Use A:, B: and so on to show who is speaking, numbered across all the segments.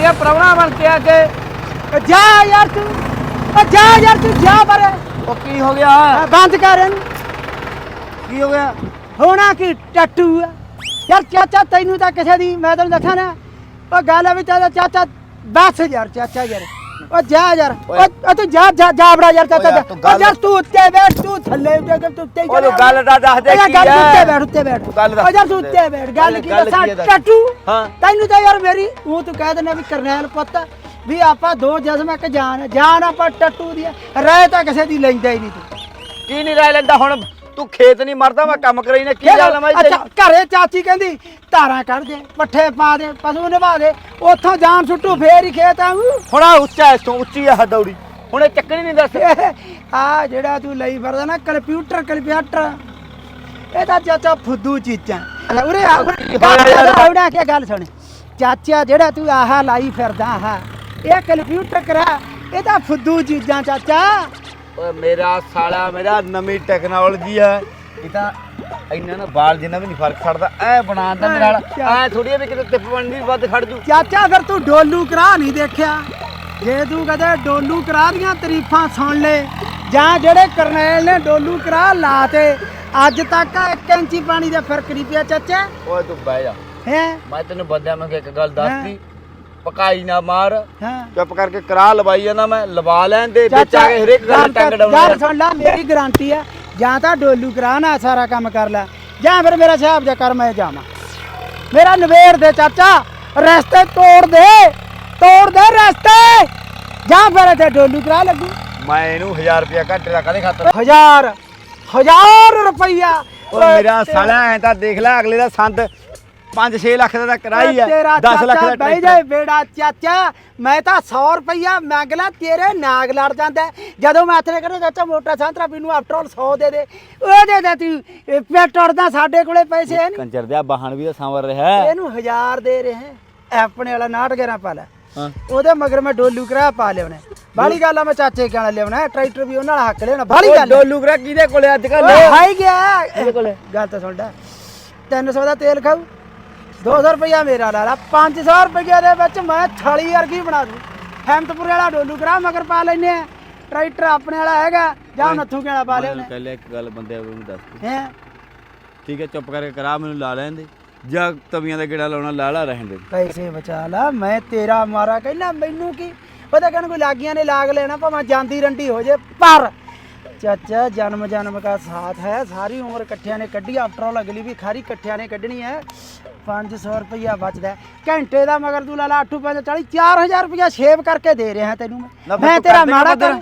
A: ਖੜੀਆ ਪ੍ਰਵਣਾ ਬਣ ਕੇ ਆ ਕੇ
B: ਓ ਜਾ ਯਾਰ ਤੂੰ ਓ ਜਾ ਯਾਰ ਤੂੰ ਜਾ ਪਰੇ
A: ਉਹ ਕੀ ਹੋ ਗਿਆ?
B: ਆ, ਬੰਦ ਕਰ ਇਹਨੂੰ।
A: ਕੀ ਹੋ ਗਿਆ?
B: ਹੋਣਾ ਕੀ ਟੱਟੂ ਆ? ਯਾਰ ਚਾਚਾ ਤੈਨੂੰ ਤਾਂ ਕਿਸੇ ਦੀ ਮੈਂ ਤੈਨੂੰ ਦੱਸਾਂ ਨਾ। ਉਹ ਗੱਲ ਆ ਵੀ ਤੇਰਾ ਚਾਚਾ 10000 ਚਾਚਾ ਯਾਰ। ਉਹ ਜਾ ਯਾਰ ਉਹ ਉਹ ਤੂੰ ਜਾ ਜਾ ਜਾ ਬੜਾ ਯਾਰ ਚਾਚਾ
A: ਓ ਯਾਰ
B: ਜਾ।
A: ਤੂੰ
B: ਉਹ
A: ਗੱਲ-
B: ਯਾਰ ਤੂੰ ਉੱਤੇ ਬੈਠ ਤੂੰ ਥੱਲੇ ਉੱਤੇ ਕਰ, ਤੂੰ ਉੱਤੇ ਹੀ
A: ਉਹ
B: ਚੜਿਆ।
A: ਗੱਲ ਦਾ ਦੱਸ ਦੇ
B: ਉਹ ਯਾਰ
A: ਕੀ
B: ਗੱਲ
A: ਹੈ?
B: ਉੱਤੇ ਬੈਠ ਉੱਤੇ ਬੈਠ
A: ਗੱਲ ਦੱਸ
B: ਉਹ ਯਾਰ ਤੂੰ ਉੱਤੇ ਬੈਠ ਗੱਲ ਕੀ
A: ਗੱਲ
B: ਦੱਸਾਂ
A: ਕੀ ਹੈ ਦੱਸ।
B: ਟੱਟੂ
A: ਹਾਂ।
B: ਤੈਨੂੰ ਤਾਂ ਯਾਰ ਮੇਰੀ ਉਹ ਤੂੰ ਕਹਿ ਦਿੰਦਾ ਵੀ ਕਰਨੈਲ ਪੁੱਤ ਵੀ ਆਪਾਂ ਦੋ ਜਜ਼ਮ ਇੱਕ ਜਾਨ ਜਾਨ ਆਪਾਂ ਟੱਟੂ ਦੀ ਰਹਿ ਤਾਂ ਕਿਸੇ ਦੀ ਲੈਂਦਾ ਹੀ ਨਹੀਂ ਤੂੰ
A: ਕੀ ਨਹੀਂ ਰਹਿ ਲੈਂਦਾ ਹੁਣ ਤੂੰ ਖੇਤ ਨਹੀਂ ਮਰਦਾ ਮੈਂ ਕੰਮ ਕਰਾਈ ਨੇ ਕੀ ਗੱਲ ਮੈਂ
B: ਅੱਛਾ ਘਰੇ ਚਾਚੀ ਕਹਿੰਦੀ ਧਾਰਾਂ ਕੱਢ ਦੇ ਪੱਠੇ ਪਾ ਦੇ ਪਸ਼ੂ ਨਿਭਾ ਦੇ ਉੱਥੋਂ ਜਾਨ ਸੁੱਟੂ ਫੇਰ ਹੀ ਖੇਤ
A: ਹੁਣ ਆਹ ਉੱਚਾ ਇਸ ਤੋਂ ਉੱਚੀ ਆ ਦੌੜੀ। ਹੁਣ ਇਹ ਚੱਕਣੀ ਨਹੀਂ ਦੱਸ।
B: ਆ ਜਿਹੜਾ ਤੂੰ ਲਈ ਫਿਰਦਾ ਨਾ ਕੰਪਿਊਟਰ ਕੰਪਿਊਟਰ। ਇਹ ਤਾਂ ਚਾਚਾ ਫੁੱਦੂ ਚੀਜ਼ਾਂ। ਉਰੇ ਆ ਉਹਦਾ ਕੀ ਗੱਲ ਸੁਣ। ਚਾਚਾ ਜਿਹੜਾ ਤੂੰ ਆਹ ਲਾਈ ਫਿਰਦਾ ਆਹ ਇਹ ਕੰਪਿਊਟਰ ਕਰਾ ਇਹ ਤਾਂ ਫੁੱਦੂ ਚੀਜ਼ਾਂ ਚਾਚਾ।
A: ਓਏ ਮੇਰਾ ਸਾਲਾ ਮੇਰਾ ਨਵੀਂ ਟੈਕਨੋਲੋਜੀ ਆ। ਇਹ ਤਾਂ ਇੰਨਾ ਨਾ ਬਾਲ ਜਿੰਨਾ ਵੀ ਨਹੀਂ ਫ਼ਰਕ ਛੱਡਦਾ ਐ ਬਣਾਉਂਦਾ ਮੇਰੇ ਨਾਲ। ਐ ਥੋੜੀ ਵੀ ਕਿਤੇ ਟਿੱਪ ਬਣਨੀ ਵੱਧ ਖੜ ਜੂ
B: ਚਾਚਾ ਫਿਰ ਤੂੰ ਡੋਲੂ ਕਰਾ ਨਹੀਂ ਦੇਖਿਆ? ਜੇ ਤੂੰ ਕਦੇ ਡੋਲੂ ਕਰਾ ਦੀਆਂ ਤਾਰੀਫਾਂ ਸੁਣ ਲੈ ਜਾਂ ਜਿਹੜੇ ਕਰਨੈਲ ਨੇ ਡੋਲੂ ਕਰਾ ਲਾਤੇ ਅੱਜ ਤੱਕ 1 ਇੰਚੀ ਪਾਣੀ ਦਾ ਫ਼ਰਕ ਨਹੀਂ ਪਿਆ ਚਾਚਾ।
A: ਓਏ ਤੂੰ ਬਹਿ ਜਾ।
B: ਹੈ?
A: ਮੈਂ ਤੈਨੂੰ ਬੰਦਿਆਂ ਨੂੰ ਇੱਕ ਗੱਲ ਦੱਸਤੀ ਪਕਾਈ ਨਾ ਮਾਰ।
B: ਹਾਂ।
A: ਚੁੱਪ ਕਰਕੇ ਕਰਾ ਲਵਾਈ ਜਾਂਦਾ ਮੈਂ ਲਵਾ ਲੈਣ ਦੇ ਵਿੱਚ ਆ ਕੇ ਹਰੇਕ ਗੱਲ ਟੰਗ ਡਾਉਣਾ
B: ਸੁਣ ਲੈ ਮੇਰੀ ਗਾਰੰਟੀ ਹੈ ਜਾਂ ਤਾਂ ਡੋਲੂ ਕਰਾ ਨਾ ਸਾਰਾ ਕੰਮ ਕਰ ਲੈ। ਜਾਂ ਫਿਰ ਮੇਰਾ ਹਿਸਾਬ ਜਾ ਕਰ ਮੈਂ ਜਾਵਾਂ। ਮੇਰਾ ਨਵੇੜ ਦੇ ਚਾਚਾ ਰਸਤੇ ਤੋੜ ਦੇ ਤੋੜ ਦੇ ਰਸਤੇ। ਜਾਂ ਫਿਰ ਇੱਥੇ ਡੋਲੂ ਕਰਾ ਲੱਗੂ।
A: ਮੈਂ ਇਹਨੂੰ 1000 ਰੁਪਇਆ ਘੰਟੇ ਦਾ ਕਦੇ ਖਾਤਰ।
B: ਹਜ਼ਾਰ ਹਜ਼ਾਰ ਰੁਪਈਆ।
A: ਓਏ ਮੇਰਾ ਸਾਲਾ ਐ ਤਾਂ ਦੇਖ ਲੈ ਅਗਲੇ ਦਾ ਸੰਦ 5-6 ਲੱਖ ਦਾ ਤਾਂ ਕਰਾਈ ਆ
B: ਤੇਰਾ
A: 10 ਲੱਖ
B: ਚਾਚਾ
A: ਦਾ
B: ਬਹਿ ਜਾਏ ਬੇੜਾ ਚਾਚਾ ਮੈਂ ਤਾਂ 100 ਰੁਪਈਆ ਮੰਗ ਲਾ ਤੇਰੇ ਨਾਗ ਲੜ ਜਾਂਦਾ ਹੈ। ਜਦੋਂ ਮੈਂ ਆਥਰੇ ਕਰੇ ਚਾਚਾ ਮੋਟਾ ਸੰਤਰਾ ਪੀਨੂੰ ਆਫਟਰ ਆਲ 100 ਦੇ ਦੇ। ਉਹਦੇ ਦੇ ਤੂੰ ਇਹ ਪਿੱਟ ਸਾਡੇ ਕੋਲੇ ਪੈਸੇ ਹੈ ਨਹੀਂ
A: ਕੰਜਰ ਦਿਆ ਬਾਹਣ ਵੀ ਤਾਂ ਸੰਵਰ ਰਿਹਾ
B: ਇਹਨੂੰ ਹਜ਼ਾਰ ਦੇ ਰਹੇ ਹੈ। ਆਪਣੇ ਵਾਲਾ 911 ਪਾ ਲੈ।
A: ਹਾਂ।
B: ਉਹਦੇ ਮਗਰ ਮੈਂ ਡੋਲੂ ਕਰਾ ਪਾ ਲਿਆਉਣਾ ਬਾਲੀ ਗੱਲ ਆ ਮੈਂ ਚਾਚੇ ਕਹਿਣਾ ਲਿਆਉਣਾ ਟਰੈਕਟਰ ਵੀ ਉਹਨਾਂ ਨਾਲ ਹੱਕ ਲਿਆਉਣਾ ਬਾਲੀ ਗੱਲ ਆ।
A: ਡੋਲੂ ਕਰਾ ਕਿਹਦੇ ਕੋਲੇ ਅੱਜ ਕੱਲ
B: ਓਏ ਹਾਈ ਗਿਆ। ਇਹਦੇ ਕੋਲੇ? ਗੱਲ ਤਾਂ ਸੁਣ ਲੈ। 300 ਦਾ ਤੇਲ ਖਾਊ। 200 ਰੁਪਇਆ ਮੇਰਾ ਲਾ ਲਾ 500 ਰੁਪਏ ਦੇ ਵਿੱਚ ਮੈਂ ਥਾਲੀ ਵਰਗੀ ਬਣਾ ਦੂੰ। ਹੈਮਤਪੁਰ ਵਾਲਾ ਡੋਲੂ ਕਰਾ ਮਗਰ ਪਾ ਲੈਨੇ ਆ ਟਰੈਕਟਰ ਆਪਣੇ ਵਾਲਾ ਹੈਗਾ ਜਾਂ ਨੱਥੂ ਵਾਲਾ ਪਾ ਲਿਆ
A: ਕਹਿ ਲਿਆ ਇੱਕ ਗੱਲ ਬੰਦੇ ਨੂੰ ਦੱਸ
B: ਹੈ?
A: ਠੀਕ ਹੈ ਚੁੱਪ ਕਰਕੇ ਕਰਾ ਮੈਨੂੰ ਲਾ ਲੈਣ ਦੇ। ਜਾਂ ਤਵੀਆਂ ਦਾ ਗੇੜਾ ਲਾਉਣਾ ਲਾ ਲਾ ਰਹਿਣ ਦੇ।
B: ਪੈਸੇ ਬਚਾ ਲਾ ਮੈਂ ਤੇਰਾ ਮਾਰਾ ਕਹਿੰਦਾ ਮੈਨੂੰ ਕੀ ਪਤਾ ਕਹਿਣ ਕੋਈ ਲਾਗੀਆਂ ਨੇ ਲਾਗ ਲੈਣਾ ਭਾਵੇਂ ਜਾਂਦੀ ਰੰਡੀ ਹੋ ਜੇ ਪਰ ਚਾਚਾ ਜਨਮ ਜਨਮ ਦਾ ਸਾਥ ਹੈ ਸਾਰੀ ਉਮਰ ਇਕੱਠਿਆਂ ਨੇ ਕੱਢੀ ਆਫਟਰ ਆਲ ਅਗਲੀ ਵੀ ਖਾਰੀ ਇਕੱਠਿਆਂ ਨੇ ਕੱਢਣੀ ਹੈ। 500 ਰੁਪਇਆ ਬਚਦਾ। ਘੰਟੇ ਦਾ ਮਗਰ ਤੂੰ ਲਾ ਲਾ 8 5 40 4000 ਰੁਪਇਆ ਸੇਵ ਕਰਕੇ ਦੇ ਰਿਹਾ ਤੈਨੂੰ ਮੈਂ ਮੈਂ ਤੇਰਾ ਮਾੜਾ। ਕਰ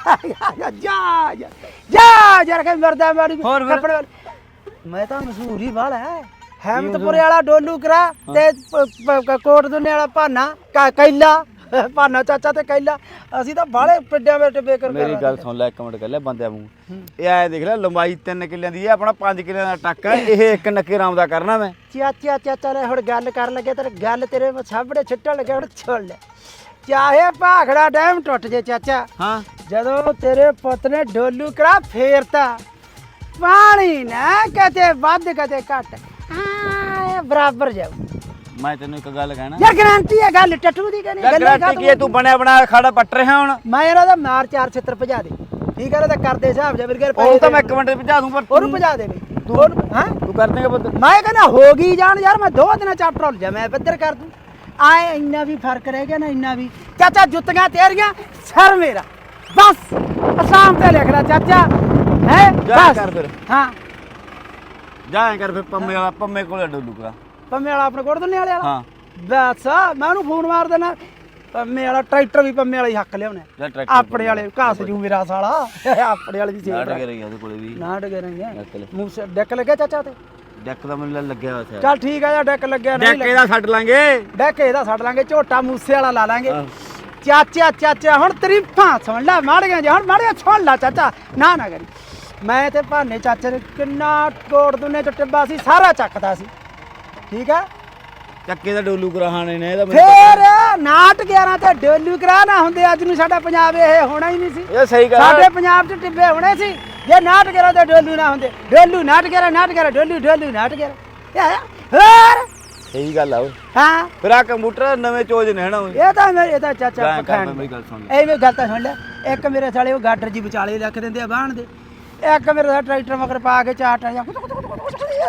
B: ਜਾ ਜਾ ਜਾ ਜਰ ਕੇ ਮਰਦਾ
A: ਫਿਰ?
B: ਕੱਪੜੇ ਵਾਲੀ। ਮੈਂ ਤਾਂ ਮਸ਼ਹੂਰ ਹੀ ਵਾਲਾ ਹੈ ਹੈਮਤਪੁਰੇ ਵਾਲਾ ਡੋਲੂ ਕਰਾ ਤੇ ਕੋਟ ਦੁਨੇ ਵਾਲਾ ਭਾਨਾ ਕੈਲਾ ਭਾਨਾ ਚਾਚਾ ਤੇ ਕੈਲਾ ਅਸੀਂ ਤਾਂ ਬਾਹਲੇ ਪਿੱਡਿਆਂ ਵਿੱਚ ਟਿੱਬੇ ਕਰ
A: ਮੇਰੀ ਗੱਲ ਸੁਣ ਲੈ ਇੱਕ ਮਿੰਟ ਕਰ ਲੈ ਬੰਦਿਆਂ ਮੂੰਹ ਇਹ ਐ ਦੇਖ ਲੈ ਲੰਬਾਈ 3 ਕਿੱਲਿਆਂ ਦੀ ਹੈ ਆਪਣਾ 5 ਕਿੱਲਿਆਂ ਦਾ ਟੱਕ ਹੈ ਇਹ ਇੱਕ ਨੱਕੇ ਰਾਮ ਦਾ ਕਰਨਾ ਮੈਂ।
B: ਚਾਚਾ ਚਾਚਾ ਲੈ ਹੁਣ ਗੱਲ ਕਰਨ ਲੱਗੇ ਤੇ ਗੱਲ ਤੇਰੇ ਸਾਹਮਣੇ ਛਿੱਟਣ ਲੱਗੇ ਹੁਣ ਛੋੜ ਲੈ। ਚਾਹੇ ਭਾਖੜਾ ਡੈਮ ਟੁੱਟ ਜੇ ਚਾਚਾ
A: ਹਾਂ।
B: ਜਦੋਂ ਤੇਰੇ ਪੁੱਤ ਨੇ ਡੋਲੂ ਕਰਾ ਫੇਰਤਾ ਪਾਣੀ ਨਾ ਕਦੇ ਵੱਧ ਕਦੇ ਘੱਟ। ਹਾਂ। ਬਰਾਬਰ ਜਾਊ।
A: ਮੈਂ ਤੈਨੂੰ ਇੱਕ ਗੱਲ ਕਹਿਣਾ।
B: ਯਾਰ ਗਰੰਟੀ ਹੈ ਗੱਲ ਟੱਟੂ ਦੀ ਕਹਿੰਦੀ ਗੱਲ
A: ਗਰੰਟੀ ਕੀ ਹੈ? ਤੂੰ ਬਣਿਆ ਬਣਾਇਆ ਖੜਾ ਪੱਟ ਰਿਹਾ ਹੁਣ।
B: ਮੈਂ ਇਹਨਾਂ ਦਾ ਮਾਰ ਚਾਰ ਛਿੱਤਰ ਭਜਾ ਦੇ। ਠੀਕ ਹੈ ਨਾ ਤਾਂ ਕਰਦੇ ਹਿਸਾਬ ਜਾ ਮੇਰੇ
A: ਉਹ ਤਾਂ ਮੈਂ ਇੱਕ ਮਿੰਟ ਵਿੱਚ ਭਜਾ ਦੂੰ ਪਰ
B: ਉਹਨੂੰ ਭਜਾ ਦੇ ਬਈ ਤੂੰ ਹਾਂ?
A: ਤੂੰ ਕਰ ਦੇਗਾ ਬੰਦ
B: ਮੈਂ ਕਹਿੰਦਾ ਹੋ ਗਈ ਜਾਣ ਯਾਰ ਮੈਂ ਦੋ ਦਿਨਾਂ ਚ ਅਪਰੋਲ ਜਾ ਮੈਂ ਬੱਦਰ ਕਰ ਦੂੰ। ਆਏ ਇੰਨਾ ਵੀ ਫ਼ਰਕ ਰਹਿ ਗਿਆ ਨਾ ਇੰਨਾ ਵੀ। ਚਾਚਾ ਜੁੱਤੀਆਂ ਤੇਰੀਆਂ ਸਰ ਮੇਰਾ। ਬਸ ਅਸਾਮ ਤੇ ਲਿਖ ਲੈ ਚਾਚਾ। ਹੈ? ਬਸ।
A: ਕਰ ਫਿਰ।
B: ਹਾਂ।
A: ਜਾ ਐਂ ਕਰ ਫਿਰ ਪੰਮੇ ਵਾਲਾ ਪੰਮੇ ਕੋਲੇ ਡੋਲੂ ਕਰਾ
B: ਪੰਮੇ ਵਾਲਾ ਆਪਣੇ ਕੋਲ ਦੁੰਨੇ ਵਾਲੇ ਵਾਲਾ?
A: ਹਾਂ।
B: ਬਸ ਮੈਂ ਉਹਨੂੰ ਫੋਨ ਮਾਰ ਦੇਣਾ। ਪੰਮੇ ਵਾਲਾ ਟਰੈਕਟਰ ਵੀ ਪੰਮੇ ਵਾਲਾ ਹੀ ਹੱਕ ਲਿਆਉਣਾ।
A: ਜਾ ਟਰੈਕਟਰ
B: ਆਪਣੇ ਵਾਲੇ ਘਾਸ ਜੂ ਮੇਰਾ ਸਾਲਾ। ਆਪਣੇ ਵਾਲੇ ਦੀ
A: ਨਾਟਕ
B: ਸੇਵ।
A: ਰਹੀ ਉਹਦੇ ਕੋਲੇ ਵੀ।
B: ਨਾ ਡਗੇ ਰਹੇ
A: ਡੈਕ ਲੈ।
B: ਮੂੰਹ ਸੇ ਡੈਕ ਲੱਗਿਆ ਚਾਚਾ ਤੇ?
A: ਡੈਕ ਦਾ ਮੈਨੂੰ ਲੱਗਿਆ ਹੋਇਆ ਸੀ।
B: ਚੱਲ ਠੀਕ ਆ ਜਾਂ ਡੈਕ ਲੱਗਿਆ ਨਹੀਂ
A: ਡੈਕ ਇਹਦਾ ਛੱਡ ਲਾਂਗੇ।
B: ਡੈਕ ਇਹਦਾ ਛੱਡ ਲਾਂਗੇ ਝੋਟਾ ਮੂਸੇ ਵਾਲਾ ਲਾ ਲਾਂਗੇ। ਚਾਚਾ ਚਾਚਾ ਹੁਣ ਤਰੀਫਾਂ ਸੁਣ ਲੈ ਮਾੜੀਆਂ ਜਿਹਾ ਹੁਣ ਮਾੜੀਆਂ ਸੁਣ ਲੈ ਚਾਚਾ ਨਾ ਨਾ ਕਰੀ। ਮੈਂ ਤੇ ਭਾਨੇ ਚਾਚੇ ਨੇ ਕਿੰਨਾ ਕੋੜ ਦੁਨੇ ਚ ਟਿੱਬਾ ਸੀ ਸਾਰਾ ਚੱਕਦਾ ਸੀ। ਠੀਕ ਆ
A: ਚੱਕੇ ਦਾ ਡੋਲੂ ਕਰਾਹਾਣੇ ਨੇ ਇਹਦਾ ਮੈਨੂੰ
B: ਫੇਰ ਨਾਟ 11 ਤੇ ਡੋਲੂ ਕਰਾ ਨਾ ਹੁੰਦੇ ਅੱਜ ਨੂੰ ਸਾਡਾ ਪੰਜਾਬ ਇਹ ਹੋਣਾ ਹੀ ਨਹੀਂ ਸੀ।
A: ਇਹ ਸਹੀ ਗੱਲ
B: ਸਾਡੇ ਪੰਜਾਬ 'ਚ ਟਿੱਬੇ ਹੋਣੇ ਸੀ ਜੇ ਨਾਟ 11 ਤੇ ਡੋਲੂ ਨਾ ਹੁੰਦੇ। ਡੋਲੂ ਨਾਟ 11 ਨਾਟ 11 ਡੋਲੂ ਡੋਲੂ ਨਾਟ 11 ਇਹ ਹੈ। ਹੋਰ
A: ਸਹੀ ਗੱਲ ਆ ਓਏ।
B: ਹਾਂ।
A: ਫਿਰ ਆ ਕੰਪਿਊਟਰ ਨਵੇਂ ਚੋਜ ਨੇ ਹਨਾ ਓਏ।
B: ਇਹ ਤਾਂ ਮੇਰੇ ਇਹ ਤਾਂ ਚਾਚਾ
A: ਐਂ ਕਰ
B: ਪਖਾਣ
A: ਮੇਰੀ ਗੱਲ ਸੁਣ ਲੈ।
B: ਐਵੇਂ ਗੱਲ ਤਾਂ ਸੁਣ ਲੈ। ਇੱਕ ਮੇਰੇ ਸਾਲੇ ਉਹ ਗਾਡਰ ਜੀ ਵਿਚਾਲੇ ਰੱਖ ਦਿੰਦੇ ਆ ਬਾਹਣ ਦੇ। ਇੱਕ ਮੇਰੇ ਦਾ ਟਰੈਕਟਰ ਮਗਰ ਪਾ ਕੇ ਚਾਰ ਟਾਂ ਇਹ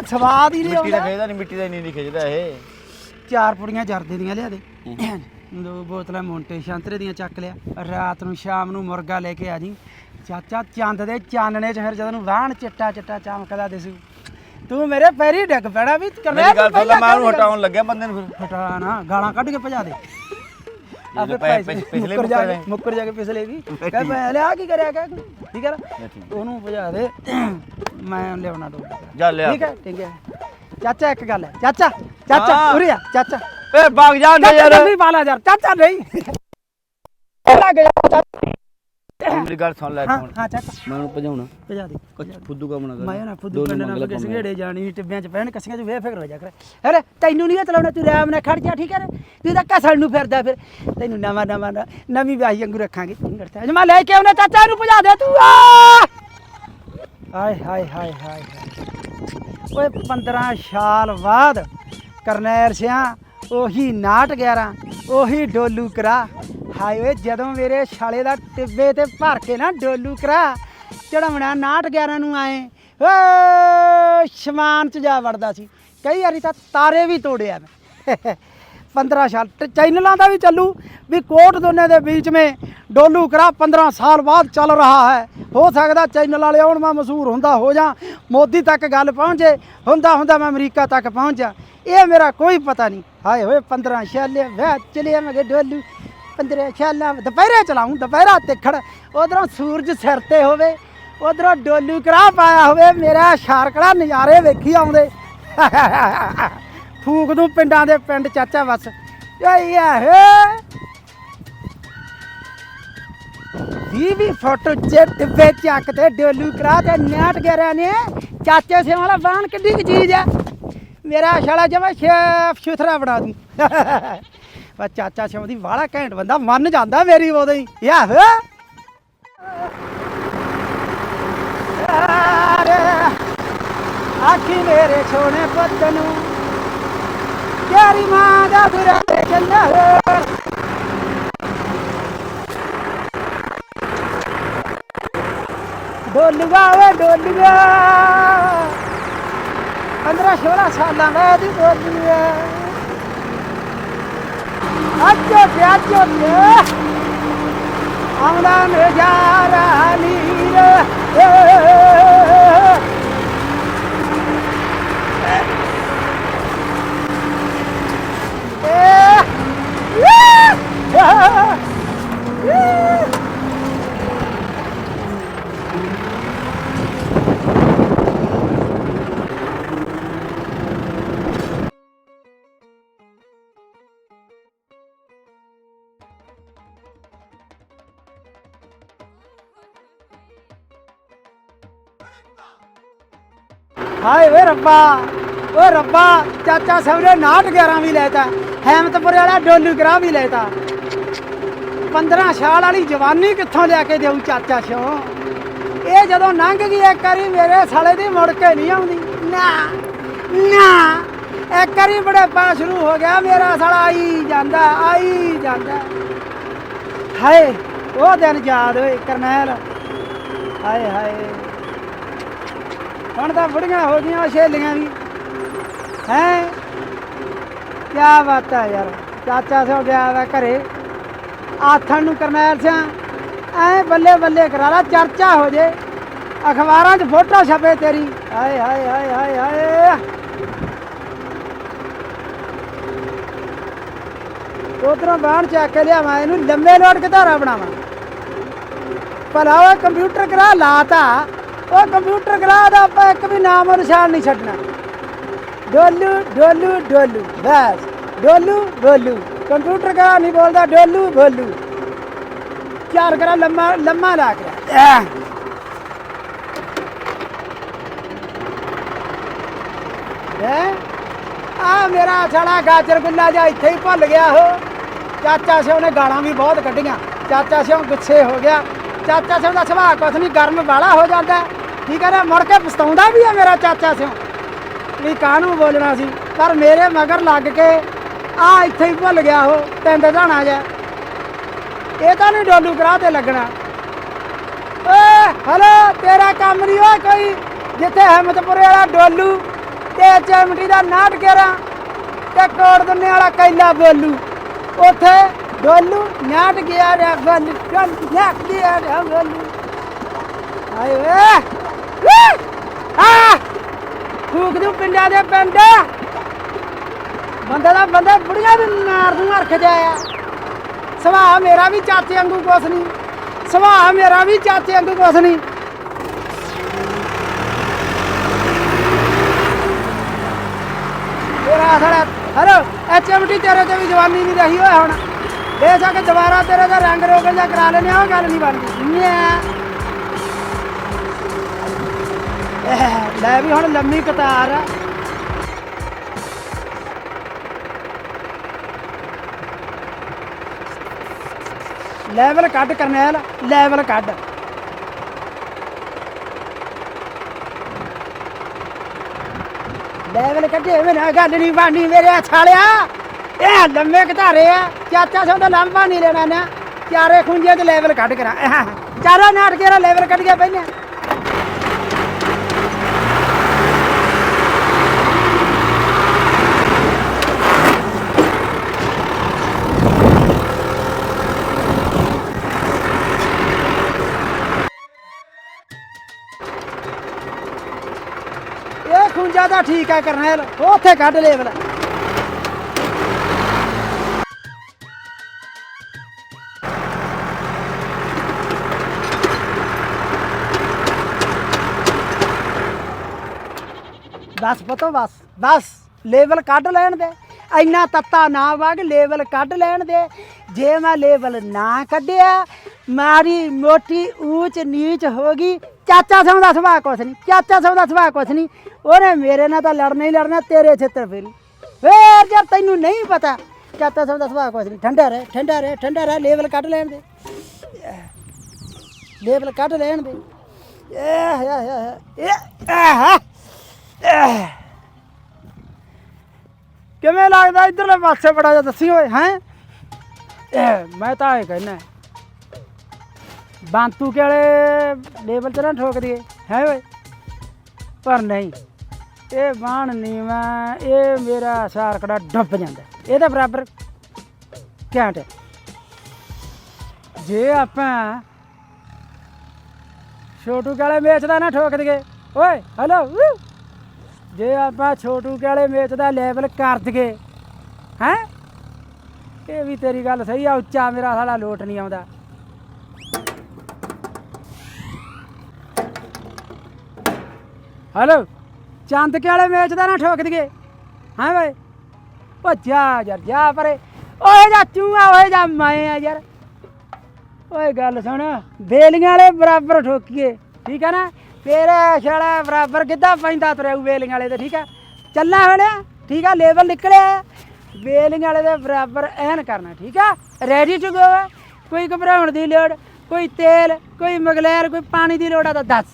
B: ਸਵਾਦ ਹੀ ਨਹੀਂ
A: ਮਿੱਟੀ ਦਾ
B: ਆਉਂਦਾ।
A: ਨਹੀਂ ਮਿੱਟੀ ਦਾ ਨਹੀਂ ਖਿੱਚਦਾ ਇਹ।
B: ਚਾਰ ਪੁੜੀਆਂ ਜਰਦੇ ਦੀਆਂ ਲਿਆ ਦੇ। ਦੋ ਬੋਤਲਾਂ ਮੋਂਟੇ ਸ਼ੰਤਰੇ ਦੀਆਂ ਚੱਕ ਲਿਆ। ਰਾਤ ਨੂੰ ਸ਼ਾਮ ਨੂੰ ਮੁਰਗਾ ਲੈ ਕੇ ਆ ਜੀ। ਚਾਚਾ ਚੰਦ ਦੇ ਚਾਨਣੇ ਚ ਫਿਰ ਜਦੋਂ ਨੂੰ ਵਾਹਣ ਚਿੱਟਾ ਚਿੱਟਾ ਚਮਕਦਾ ਦਿਸੂ। ਤੂੰ ਮੇਰੇ ਪੈਰੀ ਡਿੱਗ ਪੈਣਾ ਵੀ ਕਰਨੇ
A: ਮੇਰੀ ਗੱਲ ਸੁਣ ਲੈ ਮੈਂ ਉਹਨੂੰ ਹਟਾਉਣ ਲੱਗਿਆ ਬੰਦੇ ਨੂੰ ਫਿਰ।
B: ਹਟਾ ਨਾ ਗਾਲਾਂ ਕੱਢ ਕੇ ਭਜਾ ਦੇ। ਆਪੇ
A: ਪੈ-
B: ਪੈਸੇ
A: ਪਿਛ- ਪਿਛਲੇ
B: ਮੁੱਕਰ ਜਾ
A: ਮੁੱਕਰ
B: ਕੇ
A: ਗਏ।
B: ਮੁੱਕਰ ਜਾ ਕੇ ਪਿਛਲੇ ਵੀ। ਕਹ ਮੈਂ ਲਿਆ ਕੀ ਕਰਿਆ ਕਹਿ ਠੀਕ ਹੈ ਨਾ?
A: ਠੀਕ।
B: ਉਹਨੂੰ ਭਜਾ ਦੇ। ਮੈਂ ਲਿਆਉਣਾ ਦੋ
A: ਜਾ ਲਿਆ।
B: ਠੀਕ ਹੈ? ਠੀਕ ਹੈ। ਚਾਚਾ ਇੱਕ ਗੱਲ ਹੈ। ਚਾਚਾ ਚਾਚਾ
A: ਹਾਂ।
B: ਉਰੇ ਆ ਚਾਚਾ।
A: ਏ ਭਾਗ ਜਾ ਅੰਦਰ
B: ਚਾਚਾ
A: ਯਾਰ
B: ਨਹੀਂ ਪਾਲਾ ਯਾਰ ਚਾਚਾ ਨਹੀਂ। ਲੱਗ ਗਿਆ ਚਾਚਾ?
A: ਮੇਰੀ ਗੱਲ ਸੁਣ ਲੈ
B: ਹਾਂ
A: ਹੁਣ।
B: ਹਾਂ ਚਾਚਾ
A: ਮੈਂ ਉਹਨੂੰ ਭਜਾਉਣਾ।
B: ਭਜਾ ਦੇ। ਭਜਾ ਦੇ।
A: ਫੁੱਦੂ ਕੰਮ ਨਾ ਕਰ।
B: ਮੈਂ ਨਾ ਫੁੱਦੂ
A: ਡੋਲੂ
B: ਪਿੰਡ
A: ਮੰਗ
B: ਨਾਲ
A: ਲੈ
B: ਕੇ
A: ਭਾਵੇਂ।
B: ਸੰਘੇੜੇ ਜਾਣੀ ਟਿੱਬਿਆਂ ਚ ਪੈਣ ਕਸੀਆਂ ਚ ਵੇ ਫਿਕਰ ਹੋ ਜਾ ਕਰ। ਅਰੇ ਤੈਨੂੰ ਨਹੀਂ ਚਲਾਉਣਾ ਤੂੰ ਰਾਮ ਨਾਲ ਖੜ ਜਾ ਠੀਕ ਹੈ ਨਾ? ਤੂੰ ਤਾਂ ਕਸਲ ਨੂੰ ਫਿਰਦਾ ਫਿਰ। ਤੈਨੂੰ ਨਵਾਂ ਨਵਾਂ ਨਾ- ਨਵੀਂ ਵਿਆਹੀ ਵਾਂਗੂ ਰੱਖਾਂਗੇ। ਤੂੰ ਕਰਤਾ ਅੱਜ ਮੈਂ ਲੈ ਕੇ ਆਉਣਾ ਚਾਚਾ ਨੂੰ ਭਜਾ ਦੇ ਤੂੰ ਆ! ਹਾਏ ਹਾਏ ਹਾਏ ਹਾਏ ਹਾਏ। ਓਏ 15 ਸਾਲ ਬਾਅਦ ਕਰਨੈਲ ਸਿਆਂ ਉਹੀ ਨਾਟ 11 ਉਹੀ ਡੋਲੂ ਕਰਾ। ਹਾਏ ਓਏ ਜਦੋਂ ਮੇਰੇ ਛਾਲੇ ਦਾ ਟਿੱਬੇ ਤੇ ਭਰ ਕੇ ਨਾ ਡੋਲੂ ਕਰਾ ਚੜਾਉਣਾ ਨਾਟ 11 ਨੂੰ ਆਏ ਓ ਸ਼ਮਾਨ ਚ ਜਾ ਵੜਦਾ ਸੀ। ਕਈ ਵਾਰੀ ਤਾਂ ਤਾਰੇ ਵੀ ਤੋੜਿਆ ਮੈਂ। 15 ਸਾਲ ਤੇ ਚੈਨਲਾਂ ਦਾ ਵੀ ਚੱਲੂ, ਵੀ ਕੋਟ ਦੋਨੇ ਦੇ ਵਿੱਚ ਮੇ ਡੋਲੂ ਕਰਾ 15 ਸਾਲ ਬਾਅਦ ਚੱਲ ਰਹਾ ਹੈ। ਹੋ ਸਕਦਾ ਚੈਨਲ ਵਾਲੇ ਆਉਣ ਮੈਂ ਮਸ਼ਹੂਰ ਹੁੰਦਾ ਹੋ ਜਾ, ਮੋਦੀ ਤੱਕ ਗੱਲ ਪਹੁੰਚੇ, ਹੁੰਦਾ ਹੁੰਦਾ ਮੈਂ ਅਮਰੀਕਾ ਤੱਕ ਪਹੁੰਚ। ਜਾ ਇਹ ਮੇਰਾ ਕੋਈ ਪਤਾ ਨਹੀਂ। ਹਾਏ ਹੋਏ 15 ਛਾਲੇ ਵੇ ਚਲੇ ਮੈਂ ਡੋਲੂ। 15 ਛਾਲਾ ਦੁਪਹਿਰੇ ਚਲਾਉਂ, ਦੁਪਹਿਰਾ ਤੇ ਉਧਰੋਂ ਸੂਰਜ ਸਿਰ ਤੇ ਹੋਵੇ, ਉਧਰੋਂ ਡੋਲੂ ਕਰਾ ਪਾਇਆ ਹੋਵੇ, ਮੇਰਾ ਸ਼ਾਰਕੜਾ ਨਜ਼ਾਰੇ ਵੇਖੀ ਆਉਂਦੇ। ਫੂਕ ਦੂੰ ਪਿੰਡਾਂ ਦੇ ਪਿੰਡ ਚਾਚਾ ਬਸ ਏ ਆਹੇ ਵੀ ਵੀ ਫੋਟੋ ਚ ਚੱਕ ਤੇ ਡੋਲੂ ਕਰਾ ਤੇ ਨਾਟ ਗਰਿਆ ਨੇ। ਚਾਚੇ ਸੇ ਵਾਲਾ ਬਾਣ ਕਿੱਡੀ ਕੁ ਚੀਜ਼ ਆ। ਮੇਰਾ ਸ਼ਾਲਾ ਜਮਾ ਸ਼ੇਫ ਸੁਥਰਾ ਬਣਾ ਦੂੰ। ਪਰ ਚਾਚਾ ਸਿਉਂ ਦੀ ਵਾਲਾ ਘੈਂਟ ਬੰਦਾ ਮੰਨ ਜਾਂਦਾ ਮੇਰੀ ਉਹਦੇ ਹੀ। ਯਾਹ ਆਖੀ ਮੇਰੇ ਸੋਹਣੇ ਪੁੱਤ ਨੂੰ ਤੇਰੀ ਮਾਂ ਦਾ ਦੁਰਾ ਦੇਖਣਾ ਡੋਲੂਗਾ ਵੇ ਡੋਲੂਗਾ 15 16 ਸਾਲਾਂ ਬਾਅਦ ਹੀ ਡੋਲੂਗਾ ਅੱਜੋ ਤੇ ਅੱਜੋ ਤੇ ਆਉਂਦਾ ਨਜ਼ਾਰਾ ਨੀਰ ਏ ਹਾਏ ਵੇ ਰੱਬਾ, ਓ ਰੱਬਾ, ਚਾਚਾ ਸਵਰੇ ਨਾਟ 11 ਵੀ ਲੈਤਾ ਹੈਮਤਪੁਰ ਵਾਲਾ ਡੋਲੂ ਗਰਾ ਵੀ ਲੈਤਾ 15 ਸਾਲ ਵਾਲੀ ਜਵਾਨੀ ਕਿੱਥੋਂ ਲਿਆ ਕੇ ਦੇਉ ਚਾਚਾ ਸਿਓ? ਇਹ ਜਦੋਂ ਲੰਘ ਗਈ ਇੱਕ ਵਾਰੀ ਮੇਰੇ ਸਾਲੇ ਦੀ ਮੁੜ ਕੇ ਨਹੀਂ ਆਉਂਦੀ। ਨਾ ਨਾ, ਇੱਕ ਵਾਰੀ ਬੜੇ ਸ਼ੁਰੂ ਹੋ ਗਿਆ ਮੇਰਾ ਸਾਲਾ, ਆਈ ਜਾਂਦਾ ਆਈ ਜਾਂਦਾ। ਹਾਏ, ਉਹ ਦਿਨ ਯਾਦ ਹੋਏ ਕਰਨੈਲ। ਹਾਏ ਹਾਏ। ਹੁਣ ਤਾਂ ਬੁੜੀਆਂ ਹੋ ਗਈਆਂ ਛੇਲੀਆਂ ਵੀ। ਹੈ? ਕੀ ਬਾਤ ਆ ਯਾਰ। ਚਾਚਾ ਸੋ ਗਿਆ ਵਾ ਘਰੇ। ਆਥਣ ਨੂੰ ਕਰਨੈਲ ਸਿਆ, ਐ ਬੱਲੇ ਬੱਲੇ ਕਰਾ ਲਾ, ਚਰਚਾ ਹੋ ਜੇ। ਅਖਬਾਰਾਂ 'ਚ ਫੋਟੋ ਛਪੇ ਤੇਰੀ। ਹਾਏ ਹਾਏ ਹਾਏ ਹਾਏ ਹਾਏ। ਉਧਰੋਂ ਬਾਹਣ ਚੱਕ ਕੇ ਲਿਆਵਾਂ, ਇਹਨੂੰ ਲੰਮੇ ਲੋਟ ਕੇ ਧਾਰਾ ਬਣਾਵਾਂ। ਭਲਾ ਉਹ ਕੰਪਿਊਟਰ ਕਰਾ, ਲਾਤਾ। ਉਹ ਕੰਪਿਊਟਰ ਕਰਾ ਦਾ ਆਪਾਂ, ਇੱਕ ਵੀ ਨਾਮ ਨਿਸ਼ਾਨ ਨਹੀਂ ਛੱਡਣਾ। ਡੋਲੂ ਡੋਲੂ ਡੋਲੂ, ਬਸ। ਡੋਲੂ ਬੋਲੂ ਕੰਪਿਊਟਰ ਕਲਾ ਨਹੀਂ ਬੋਲਦਾ, ਡੋਲੂ ਬੋਲੂ ਚਾਰ ਕਰਾ ਲੰਮਾ ਲੰਮਾ ਲਾ ਕੇ। ਐ। ਹੈ? ਆ ਮੇਰਾ ਛੜਾ ਗਾਜਰ ਗੁੱਲਾ ਜਾ ਇੱਥੇ ਹੀ ਭੁੱਲ ਗਿਆ ਉਹ। ਚਾਚਾ ਸਿਓ ਨੇ ਗਾਲਾਂ ਵੀ ਬਹੁਤ ਕੱਢੀਆਂ। ਚਾਚਾ ਸਿਓ ਗੁੱਸੇ ਹੋ ਗਿਆ। ਚਾਚਾ ਸਿਓ ਦਾ ਸੁਭਾਅ ਕੁਛ ਨਹੀਂ, ਗਰਮ ਵਾਲਾ ਹੋ ਜਾਂਦਾ। ਠੀਕ ਹੈ ਨਾ ਮੁੜ ਕੇ ਪਛਤਾਉਂਦਾ ਵੀ ਹੈ ਮੇਰਾ ਚਾਚਾ ਸਿਓ। ਵੀ ਕਾਹਨੂੰ ਬੋਲਣਾ ਸੀ। ਪਰ ਮੇਰੇ ਮਗਰ ਲੱਗ ਕੇ ਆ ਇੱਥੇ ਹੀ ਭੁੱਲ ਗਿਆ ਉਹ, ਪਿੰਡ ਢਾਣਾ ਜਾ। ਇਹ ਤਾਂ ਨਹੀਂ ਡੋਲੂ ਕਰਾ ਤੇ ਲੱਗਣਾ। ਓਏ, ਹਲੋ, ਤੇਰਾ ਕੰਮ ਨਹੀਂ ਓਏ ਕੋਈ। ਜਿੱਥੇ ਹਿੰਮਤਪੁਰੇ ਵਾਲਾ ਡੋਲੂ, ਤੇ ਚਮਟੀ ਦਾ ਨਾਟ ਕੇਰਾ, ਤੇ ਕੋੜ ਦੁੰਨੇ ਵਾਲਾ ਕੈਲਾ ਬੋਲੂ। ਉੱਥੇ ਡੋਲੂ ਨਾਟ ਗਿਆ ਰੇ ਬੱਲੂ ਨਾਟ ਗਿਆ ਰੇ ਬੱਲੂ। ਆਏ ਵੇ ਆ! ਫੂਕ ਦੂੰ ਪਿੰਡਾਂ ਦੇ ਪਿੰਡ। ਬੰਦੇ ਦਾ ਬੰਦੇ ਬੁੜੀਆਂ ਵੀ ਮਾਰ ਦੂੰ ਹਰਖ ਜਾਇਆ ਸੁਭਾਅ ਮੇਰਾ ਵੀ ਚਾਚੇ ਵਾਂਗੂ ਕੁਛ ਨਹੀਂ। ਸੁਭਾਅ ਮੇਰਾ ਵੀ ਚਾਚੇ ਵਾਂਗੂ ਕੁਛ ਨਹੀਂ। ਤੇਰਾ ਸਾਲਾ, ਹਲੋ ਐਚਐਮਟੀ ਤੇਰੇ ਤੇ ਵੀ ਜਵਾਨੀ ਨਹੀਂ ਰਹੀ ਓਏ ਹੁਣ। ਬੇਸ਼ੱਕ ਦੁਬਾਰਾ ਤੇਰੇ ਦਾ ਰੰਗ ਰੋਗਨ ਜਾਂ ਕਰਾ ਲੈਨੇ ਉਹ ਗੱਲ ਨਹੀਂ ਬਣਦੀ। ਨਿਆ ਇਹ ਲੈ ਵੀ ਹੁਣ ਲੰਮੀ ਕਤਾਰ ਆ। ਲੈਵਲ ਕੱਢ ਕਰਨੈਲ ਲੈਵਲ ਕੱਢ। ਲੈਵਲ ਕੱਢੇ ਮੈਂ ਨਾ ਗੱਲ ਨਹੀਂ ਬਾਣੀ ਮੇਰੇ ਛਾਲਿਆ ਇਹ ਲੰਮੇ ਘਟਾਰੇ ਆ ਚਾਚਾ ਸੌ ਦਾ ਲੰਬਾ ਨਹੀਂ ਲੈਣਾ ਨਾ। ਚਾਰੇ ਖੁੰਝੇ ਤੇ ਲੈਵਲ ਕੱਢ ਕਰਾਂ। ਆਹ, ਚਾਰਾ ਨਾਟ ਕੇ ਲੈਵਲ ਕੱਢ ਗਿਆ ਪਹਿਲਾਂ ਖੁੰਝਾ ਤਾਂ ਠੀਕ ਆ ਕਰਨੈਲ, ਉੱਥੇ ਕੱਢ ਲੇਬਲ ਬਸ ਪਤੋ ਬਸ ਬਸ ਲੈਵਲ ਕੱਢ ਲੈਣ ਦੇ। ਇੰਨਾ ਤੱਤਾ ਨਾ ਵਗ ਲੈਵਲ ਕੱਢ ਲੈਣ ਦੇ। ਜੇ ਮੈਂ ਲੈਵਲ ਨਾ ਕੱਢਿਆ, ਮਾਰੀ ਮੋਟੀ ਊਚ ਨੀਚ ਹੋ ਗਈ ਚਾਚਾ ਸਿੰਘ ਦਾ ਸੁਭਾਅ ਕੁਛ ਨਹੀਂ, ਚਾਚਾ ਸੌ ਦਾ ਸੁਭਾਅ ਕੁਛ ਨਹੀਂ। ਉਹਨੇ ਮੇਰੇ ਨਾਲ ਤਾਂ ਲੜਨਾ ਹੀ ਲੜਨਾ, ਤੇਰੇ ਛੇਤਰ ਫੇਰੀ ਫੇਰ ਜੇ ਤੈਨੂੰ ਨਹੀਂ ਪਤਾ, ਚਾਚਾ ਸੌ ਦਾ ਸੁਭਾਅ ਕੁਛ ਨਹੀਂ। ਠੰਡਾ ਰਹਿ ਠੰਡਾ ਰਹਿ ਠੰਡਾ ਰਹਿ, ਲੈਵਲ ਕੱਢ ਲੈਣ ਦੇ। ਲੈਵਲ ਕੱਢ ਲੈਣ ਦੇ। ਇਹ ਇਹ ਇਹ ਆਹ ਕਿਵੇਂ ਲੱਗਦਾ ਇਧਰਲੇ ਪਾਸੇ ਬੜਾ ਜਿਹਾ ਦੱਸੀ ਓਏ ਹੈ? ਮੈਂ ਤਾਂ ਇਹ ਕਹਿਣਾ ਬਾਂਤੂ ਕੇ ਵਾਲੇ ਲੇਬਲ ਤੇ ਨਾ ਠੋਕ ਦਈਏ। ਹੈ ਓਏ? ਪਰ ਨਹੀਂ, ਇਹ ਬਾਣ ਮੈਂ, ਇਹ ਮੇਰਾ ਸਾਰਕੜਾ ਡੁੱਬ ਜਾਂਦਾ। ਇਹਦੇ ਬਰਾਬਰ ਘੈਂਟ ਹੈ। ਜੇ ਆਪਾਂ ਛੋਟੂ ਕਾਲੇ ਮੇਚ ਦਾ ਨਾ ਠੋਕ ਦਈਏ। ਓਏ ਹਲੋ ਵੂ। ਜੇ ਆਪਾਂ ਛੋਟੂ ਕਾਲੇ ਮੇਚ ਦਾ ਲੈਵਲ ਕਰ ਦਈਏ, ਹੈ? ਇਹ ਵੀ ਤੇਰੀ ਗੱਲ ਸਹੀ ਆ, ਉੱਚਾ ਮੇਰਾ ਸਾਲਾ ਲੋਟ ਨਹੀਂ ਆਉਂਦਾ। ਹੈਲੋ, ਚੰਦ ਕੇ ਵਾਲੇ ਮੇਚ ਦਾ ਨਾ ਠੋਕ ਦਈਏ। ਹਾਂ ਵੇ ਓ ਜਾ ਯਾਰ, ਜਾ ਪਰੇ। ਓਏ ਜਾ ਚੂਆ ਓਏ ਜਾ ਮੈਂ ਆ ਯਾਰ। ਓਏ ਗੱਲ ਸੁਣ, ਬੇਲੀਆਂ ਵਾਲੇ ਬਰਾਬਰ ਠੋਕੀਏ, ਠੀਕ ਹੈ ਨਾ? ਤੇਰੇ ਛੜਾ ਬਰਾਬਰ ਕਿੱਦਾਂ ਪੈਂਦਾ ਤੁਰਿਆ ਬੇਲੀਆਂ ਵਾਲੇ ਤੇ, ਠੀਕ ਹੈ ਚੱਲਾ ਹੁਣ, ਠੀਕ ਆ, ਲੈਵਲ ਨਿਕਲਿਆ। ਬੇਲੀਆਂ ਵਾਲੇ ਦੇ ਬਰਾਬਰ ਐਨ ਕਰਨਾ, ਠੀਕ ਆ? ਰੈਡੀ ਟੂ ਗੋ ਕੋਈ ਘਬਰਾਉਣ ਦੀ ਲੋੜ, ਕੋਈ ਤੇਲ, ਕੋਈ ਮਗਲੇਰ, ਕੋਈ ਪਾਣੀ ਦੀ ਲੋੜ ਆ ਤਾਂ ਦੱਸ।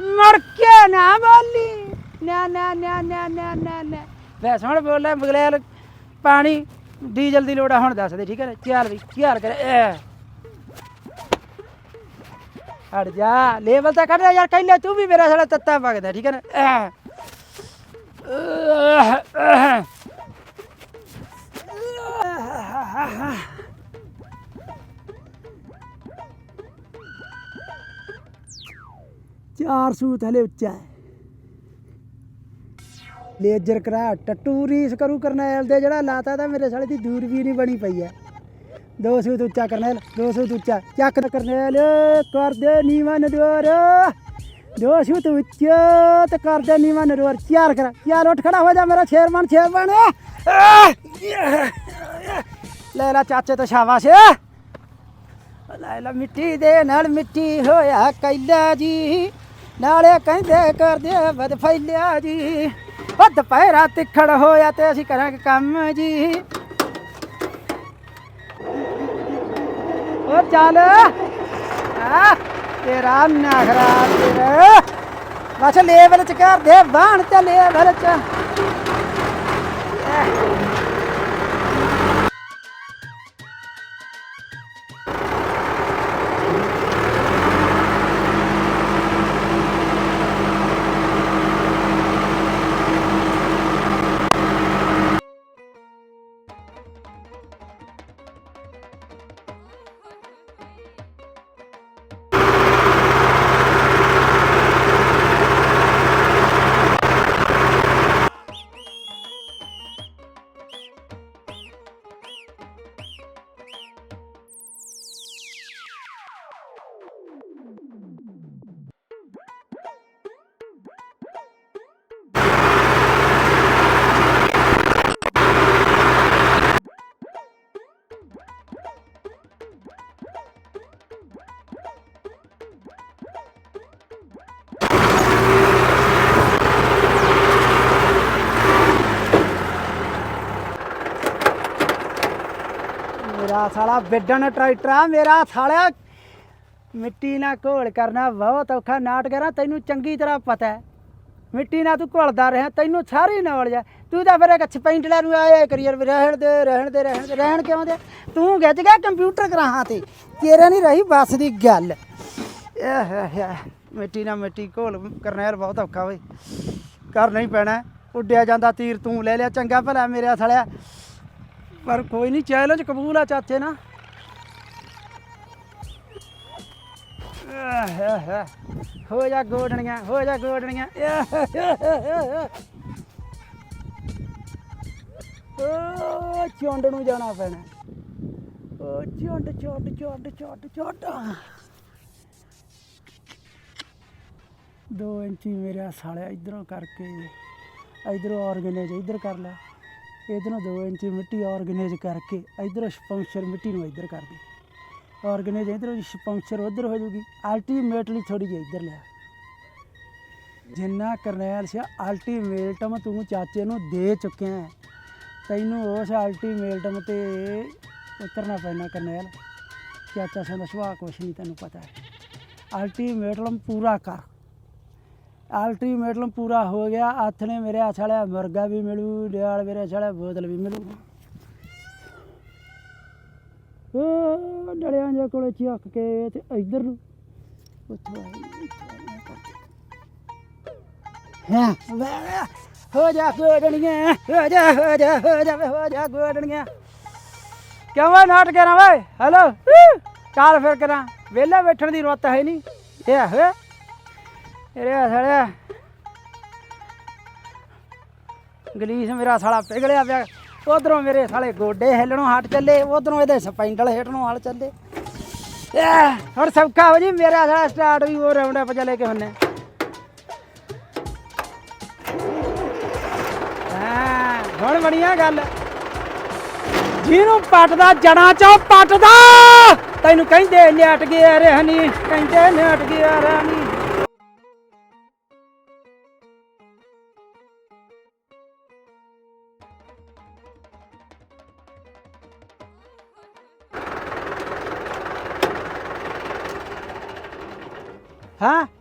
B: ਮੁੜ ਕੇ ਨਾ ਬੋਲੀ। ਨਾ ਨਾ ਨਾ ਨਾ ਨਾ ਨਾ ਨਾ। ਵੈਸ ਹੁਣ ਬੋਲੇ ਮਗਲੈਰ ਪਾਣੀ, ਡੀਜ਼ਲ ਦੀ ਲੋੜ ਆ, ਹੁਣ ਦੱਸ ਦੇ, ਠੀਕ ਹੈ ਨਾ? ਚੱਲ ਵੀ ਚੱਲ ਕਰ, ਐ। ਹਟ ਜਾ ਲੈਵਲ ਤਾਂ ਕੱਢ ਯਾਰ, ਕਹਿੰਦੇ ਤੂੰ ਵੀ ਮੇਰਾ ਸਾਲਾ ਤੱਤਾ ਵਗਦਾ, ਠੀਕ ਹੈ ਨਾ? ਐ। ਚਾਰ ਸੂਤ ਹਲੇ ਉੱਚਾ ਹੈ। ਲੇਜਰ ਕਰਾ, ਟੱਟੂ ਰੀਸ ਕਰੂ ਕਰਨੈਲ ਦੇ ਜਿਹੜਾ ਲਾਤਾ ਤਾਂ ਮੇਰੇ ਸਾਲੇ ਦੀ ਦੂਰ ਵੀ ਨਹੀਂ ਬਣੀ ਪਈ ਹੈ। ਦੋ ਸੂਤ ਉੱਚਾ ਕਰਨੈਲ, ਦੋ ਸੂਤ ਉੱਚਾ, ਚੱਕ ਦੇ ਕਰਨੈਲ, ਕਰ ਦੇ ਨੀਵਾਂ ਨਦਵਰ ਦੋ ਸੂਤ ਉੱਚਾ ਤੇ ਕਰ ਦੇ ਨੀਵਾਂ ਨਦਵਰ ਚਾਰ ਕਰਾ ਚਾਰ ਉੱਠ ਖੜਾ ਹੋ ਜਾ ਮੇਰਾ ਸ਼ੇਰਮਨ ਸ਼ੇਰਮਨ ਲੈ ਲੈ ਚਾਚੇ ਤੇ ਸ਼ਾਬਾਸ਼। ਲੈ ਲੈ ਮਿੱਟੀ ਦੇ ਨਾਲ ਮਿੱਟੀ ਹੋਇਆ ਕੈਲਾ ਜੀ। ਨਾਲੇ ਕਹਿੰਦੇ ਕਰਦੇ ਬਦ ਫੈਲਿਆ ਜੀ। ਉਹ ਦੁਪਹਿਰਾ ਤਿੱਖੜ ਹੋਇਆ ਤੇ ਅਸੀਂ ਕਰਾਂਗੇ ਕੰਮ ਜੀ। ਉਹ ਚੱਲ। ਆ, ਤੇਰਾ ਨਖਰਾ ਤੇਰਾ ਬਸ ਲੈਵਲ ਚ ਕਰਦੇ ਬਾਣ ਤੇ ਲੈਵਲ ਚ। ਮੇਰਾ ਸਾਲਾ ਵਿੱਡਣ ਟਰੈਕਟਰ ਆ, ਮੇਰਾ ਸਾਲਿਆ। ਮਿੱਟੀ ਨਾਲ ਘੋਲ ਕਰਨਾ ਬਹੁਤ ਔਖਾ ਨਾਟ ਕਰਾਂ ਤੈਨੂੰ ਚੰਗੀ ਤਰ੍ਹਾਂ ਪਤਾ ਹੈ। ਮਿੱਟੀ ਨਾਲ ਤੂੰ ਘੋਲਦਾ ਰਿਹਾ, ਤੈਨੂੰ ਸਾਰੀ ਨੌਲੇਜ ਹੈ ਤੂੰ ਤਾਂ ਫਿਰ ਇੱਕ ਸਪੈਂਟਲਰ ਨੂੰ ਆਇਆ ਕਰੀਅਰ ਰਹਿਣ ਦੇ ਰਹਿਣ ਦੇ ਰਹਿਣ ਦੇ, ਰਹਿਣ ਕਿਉਂ ਦੇ? ਤੂੰ ਗਿੱਜ ਗਿਆ ਕੰਪਿਊਟਰ ਕਰਾਹਾਂ ਤੇ। ਤੇਰੇ ਨਹੀਂ ਰਹੀ ਬਸ ਦੀ ਗੱਲ। ਇਹ ਹੈ ਮਿੱਟੀ ਨਾਲ ਮਿੱਟੀ ਘੋਲ ਕਰਨਾ ਯਾਰ ਬਹੁਤ ਔਖਾ ਓਏ। ਕਰਨਾ ਹੀ ਪੈਣਾ, ਉੱਡਿਆ ਜਾਂਦਾ ਤੀਰ ਤੂੰ ਲੈ ਲਿਆ, ਚੰਗਾ ਭਲਾ ਮੇਰੇ ਸਾਲਿਆ। ਪਰ ਕੋਈ ਨਹੀਂ ਚੈਲੰਜ ਕਬੂਲ ਆ ਚਾਚੇ ਨਾ ਹੋ ਜਾ ਗੋਡਣੀਆਂ, ਹੋ ਜਾ ਗੋਡਣੀਆਂ। ਓ, ਚੁੰਡ ਨੂੰ ਜਾਣਾ ਪੈਣਾ। ਓ, ਚੁੰਡ ਚੁੰਡ ਚੁੰਡ ਚੁੰਡ ਚੁੰਡ। ਦੋ ਇੰਚੀ ਮੇਰਾ ਸਾਲਿਆ, ਇਧਰੋਂ ਕਰਕੇ, ਇਧਰੋਂ ਆਰਗੇਨਾਈਜ਼ ਇਧਰ ਕਰ ਲੈ। ਇਧਰੋਂ 2 ਇੰਚੀ ਮਿੱਟੀ ਆਰਗੇਨਾਈਜ਼ ਕਰਕੇ ਇਧਰੋਂ ਸਪੌਂਸਰ ਮਿੱਟੀ ਨੂੰ ਇਧਰ ਕਰ ਦੇ। ਆਰਗੇਨਾਈਜ਼ ਇਧਰੋਂ ਸਪੌਂਸਰ ਉਧਰ ਹੋ ਜੂਗੀ ਅਲਟੀਮੇਟਲੀ ਥੋੜੀ ਜਿਹੀ ਇਧਰ ਲਿਆ ਜਿੰਨਾ ਕਰਨੈਲ ਸੀ ਅਲਟੀਮੇਟਮ ਤੂੰ ਚਾਚੇ ਨੂੰ ਦੇ ਚੁੱਕਿਆ ਤੈਨੂੰ ਉਸ ਅਲਟੀਮੇਟਮ ਤੇ ਉਤਰਨਾ ਪੈਣਾ ਕਰਨੈਲ। ਚਾਚਾ ਸਿੰਘ ਦਾ ਸੁਭਾਅ ਕੁਛ ਨਹੀਂ ਤੈਨੂੰ ਪਤਾ। ਹੈ ਅਲਟੀਮੇਟਮ ਪੂਰਾ ਕਰ। ਅਲਟੀਮੇਟਮ ਪੂਰਾ ਹੋ ਗਿਆ। ਹੱਥ ਨੇ ਮੇਰੇ ਹੱਥ ਵਾਲਿਆ ਮੁਰਗਾ ਵੀ ਮਿਲੂ ਡਿਆਲ ਮੇਰੇ ਹੱਥ ਵਾਲਿਆ ਬੋਤਲ ਵੀ ਮਿਲੂ। ਉਹ ਡਲਿਆਂ ਜੇ ਕੋਲੇ ਚੱਕ ਕੇ ਤੇ ਇੱਧਰ ਨੂੰ। ਉੱਥੋਂ ਹਾਂ? ਹੋ ਜਾ ਗੋਡਣੀਆਂ, ਹੋ ਜਾ ਹੋ ਜਾ ਹੋ ਜਾ ਹੋ ਜਾ ਗੋਡਣੀਆਂ। ਕਿਉਂ ਵੇ ਨਾਟ ਕਰਾਂ ਵੇ ਹੈਲੋ ਚੱਲ ਫਿਰ ਕਰਾਂ। ਵਿਹਲਾ ਬੈਠਣ ਦੀ ਰੁੱਤ ਹੈ ਨਹੀਂ। ਇਹ ਹੋਇਆ ਇਹਦੇ ਸਾਲਿਆ ਗਲੀਸ ਮੇਰਾ ਸਾਲਾ ਪਿਘਲਿਆ ਪਿਆ। ਉਧਰੋਂ ਮੇਰੇ ਸਾਲੇ ਗੋਡੇ ਹਿੱਲਣੋਂ ਹਟ ਚੱਲੇ, ਉਧਰੋਂ ਇਹਦੇ ਸਪੈਂਡਲ ਹੇਠਣੋਂ ਹਲ ਚੱਲੇ। ਹੁਣ ਸੌਖਾ ਹੋ ਜੀ, ਮੇਰਾ ਸਾਲਾ ਸਟਾਰਟ ਵੀ ਉਹ ਰਾਉਂਡ ਅਪ ਚਲੇ ਕੇ ਹੁੰਨੇ। ਹਾਂ ਹੁਣ ਬਣੀਆਂ ਗੱਲ। ਜਿਹਨੂੰ ਪੱਟਦਾ ਜਣਾ ਚੋਂ ਪੱਟਦਾ। ਤੈਨੂੰ ਕਹਿੰਦੇ ਨਿਆਟ ਗਿਆ ਰਹਿਣੀ, ਕਹਿੰਦੇ ਨਿਆਟ ਗਿਆ ਰਹਿਣੀ।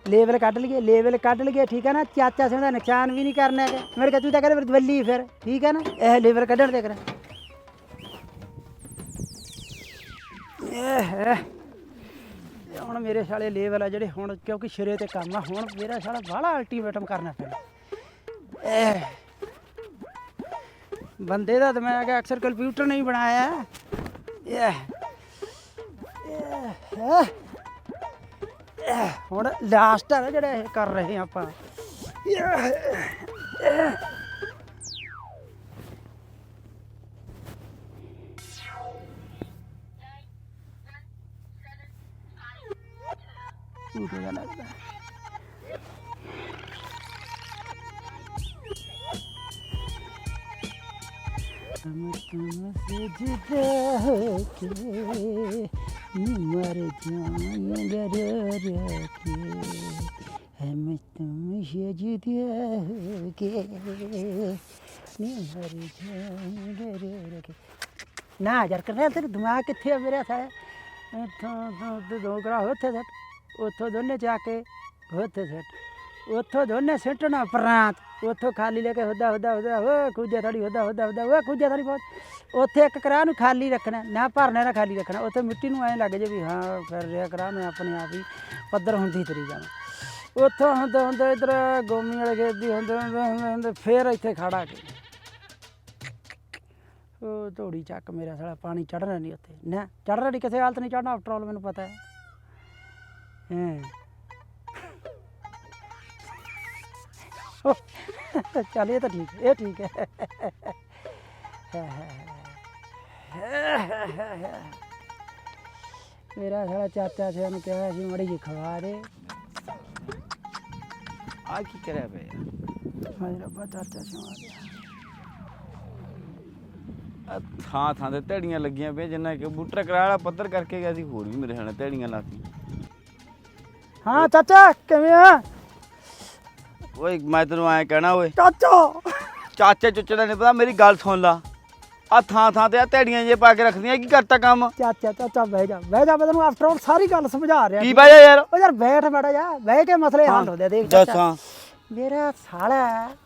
B: ਲੇਵਲ ਕੱਢ ਲਈਏ, ਲੇਵਲ ਕੱਢ ਲਈਏ, ਠੀਕ ਹੈ ਨਾ? ਚਾਚਾ ਸਿੰਘ ਦਾ ਨੁਕਸਾਨ ਵੀ ਨਹੀਂ ਕਰਨਾ ਹੈਗਾ। ਮੇਰੇ ਕਹ ਤੂੰ ਤਾਂ ਕਹਿੰਦੇ ਵੱਲੀ ਫਿਰ, ਠੀਕ ਹੈ ਨਾ? ਇਹ ਲੇਵਲ ਕੱਢਣ ਦੇ ਕਰ। ਇਹ ਹੁਣ ਮੇਰੇ ਸਾਲੇ ਲੇਵਲ ਆ ਜਿਹੜੇ ਹੁਣ, ਕਿਉਂਕਿ ਸਿਰੇ ਤੇ ਕੰਮ ਆ, ਹੁਣ ਮੇਰਾ ਸਾਲਾ ਬਾਹਲਾ ਅਲਟੀਮੇਟਮ ਕਰਨਾ ਪੈਣਾ ਇਹ। ਬੰਦੇ ਦਾ ਦਿਮਾਗ ਅਕਸਰ ਕੰਪਿਊਟਰ ਨਹੀਂ ਬਣਾਇਆ। ਇਹ ਇਹ। ਹੁਣ ਲਾਸਟ ਹੈ ਨਾ ਜਿਹੜਾ ਇਹ ਕਰ ਰਹੇ ਆਪਾਂ। ਝੂਠੇ ਦਾ ਲੱਗਦਾ ਤੁਮ मर जाएंगे रो रो के हम तुमसे जुदा होके मर जाएंगे रो रो के ਨਾ ਯਾਰ ਕਰਨਾ ਤੇਰਾ ਦਿਮਾਗ ਕਿੱਥੇ ਆ ਮੇਰਾ ਸਾਲਾ ਇੱਥੋਂ ਤੋਂ ਤੇ ਦੋਗਰਾ ਉੱਥੇ ਸੱਟ ਉੱਥੋਂ ਦੋਨੇ ਜਾ ਕੇ ਉੱਥੇ ਸੱਟ ਉੱਥੋਂ ਦੋਨੇ ਸਿੱਟਣਾ ਪ੍ਰਾਂਤ। ਉੱਥੋਂ ਖਾਲੀ ਲੈ ਕੇ ਹੁੱਦਾ ਹੁੱਦਾ ਹੁੱਦਾ ਓ ਖੁੱਜਾ ਥੜੀ ਹੁੱਦਾ ਹੁੱਦਾ ਹੁੱਦਾ ਓ ਖੁੱਜਾ ਥੜੀ ਬਹੁਤ। ਉੱਥੇ ਇੱਕ ਕਰਾਹ ਨੂੰ ਖਾਲੀ ਰੱਖਣਾ, ਨਾ ਭਰਨਾ ਨਾ ਖਾਲੀ ਰੱਖਣਾ। ਉੱਥੇ ਮਿੱਟੀ ਨੂੰ ਐਂ ਲੱਗ ਜੇ ਵੀ ਹਾਂ, ਫਿਰ ਰਿਹਾ ਕਰਾਹ ਮੈਂ ਆਪਣੇ ਆਪ ਹੀ ਪੱਧਰ ਹੁੰਦੀ ਤਰੀ ਜਾਣਾ ਉੱਥੋਂ ਹੁੰਦਾ ਹੁੰਦਾ ਇਧਰ ਗੋਮੀ ਵਾਲੇ ਖੇਤ ਦੀ ਹੁੰਦਾ ਹੁੰਦਾ ਫੇਰ ਇੱਥੇ ਖੜਾ ਕੇ। ਉਹ ਧੋੜੀ ਚੱਕ ਮੇਰਾ ਸਾਲਾ, ਪਾਣੀ ਚੜਨਾ ਨਹੀਂ ਉੱਥੇ। ਨਾ ਚੜਨਾ ਨਹੀਂ ਕਿਸੇ ਹਾਲਤ ਨਹੀਂ ਚੜਨਾ ਆਫਟਰ ਆਲ ਮੈਨੂੰ ਪਤਾ ਹੈ। ਹਾਂ। ਚੱਲ ਇਹ ਤਾਂ ਠੀਕ ਇਹ ਠੀਕ ਹੈ। ਮੇਰਾ ਸਾਲਾ ਚਾਚਾ ਸੀ ਉਹਨੂੰ ਕਿਹਾ ਸੀ ਮੜੀ ਜੀ ਖਵਾ ਦੇ।
A: ਆ ਕੀ ਕਰਿਆ ਪਿਆ?
B: ਹਾਏ ਰੱਬਾ ਚਾਚਾ ਸੀ ਆ ਗਿਆ
A: ਆ ਥਾਂ ਥਾਂ ਤੇ ਢੇੜੀਆਂ ਲੱਗੀਆਂ ਪਈਆਂ ਜਿੰਨਾ ਕਿ ਬੂਟਰ ਕਰਾ ਵਾਲਾ ਪੱਧਰ ਕਰਕੇ ਗਿਆ ਸੀ ਹੋਰ ਵੀ ਮੇਰੇ ਹਾਲੇ ਢੇੜੀਆਂ ਲਾਤੀ
B: ਹਾਂ ਚਾਚਾ ਕਿਵੇਂ ਆ?
A: ਓਏ ਮੈਂ ਤੈਨੂੰ ਐਂ ਕਹਿਣਾ ਓਏ।
B: ਚਾਚਾ।
A: ਚਾਚੇ ਚੁੱਚੇ ਦਾ ਨਹੀਂ ਪਤਾ ਮੇਰੀ ਗੱਲ ਸੁਣ ਲਾ। ਆ ਥਾਂ ਥਾਂ ਤੇ ਆ ਢੇੜੀਆਂ ਜੇ ਪਾ ਕੇ ਰੱਖਦੀਆਂ ਕੀ ਕਰਤਾ ਕੰਮ?
B: ਚਾਚਾ ਚਾਚਾ ਬਹਿ ਜਾ ਬਹਿ ਜਾ ਮੈਂ ਤੈਨੂੰ ਆਫਟਰ ਆਲ ਸਾਰੀ ਗੱਲ ਸਮਝਾ ਰਿਹਾ
A: ਕੀ ਬਾਜਾ ਯਾਰ?
B: ਉਹ ਯਾਰ ਬੈਠ ਮਾੜਾ ਜਾ ਬਹਿ ਕੇ ਮਸਲੇ ਹੱਲ ਹੁੰਦੇ ਆ, ਦੇਖ
A: ਦੱਸ
B: ਮੇਰਾ ਸਾਲਾ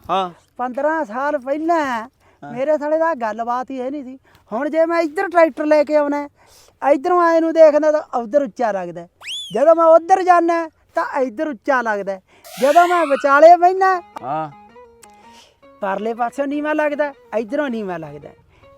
A: ਹਾਂ।
B: 15 ਸਾਲ ਪਹਿਲਾਂ ਮੇਰੇ ਸਾਲੇ ਦਾ ਗੱਲਬਾਤ ਹੀ ਇਹ ਨਹੀਂ ਸੀ। ਹੁਣ ਜੇ ਮੈਂ ਇੱਧਰ ਟਰੈਕਟਰ ਲੈ ਕੇ ਆਉਣਾ ਇਧਰੋਂ ਆਏ ਨੂੰ ਦੇਖਦਾ ਤਾਂ ਉਧਰ ਉੱਚਾ ਲੱਗਦਾ। ਜਦੋਂ ਮੈਂ ਉਧਰ ਜਾਣਾ ਤਾਂ ਇੱਧਰ ਉੱਚਾ ਲੱਗਦਾ ਜਦੋਂ ਮੈਂ ਵਿਚਾਲੇ ਬਹਿਣਾ
A: ਹਾਂ
B: ਪਰਲੇ ਪਾਸੇ ਨੀਵਾ ਲੱਗਦਾ ਇਧਰੋਂ ਨੀਵਾ ਲੱਗਦਾ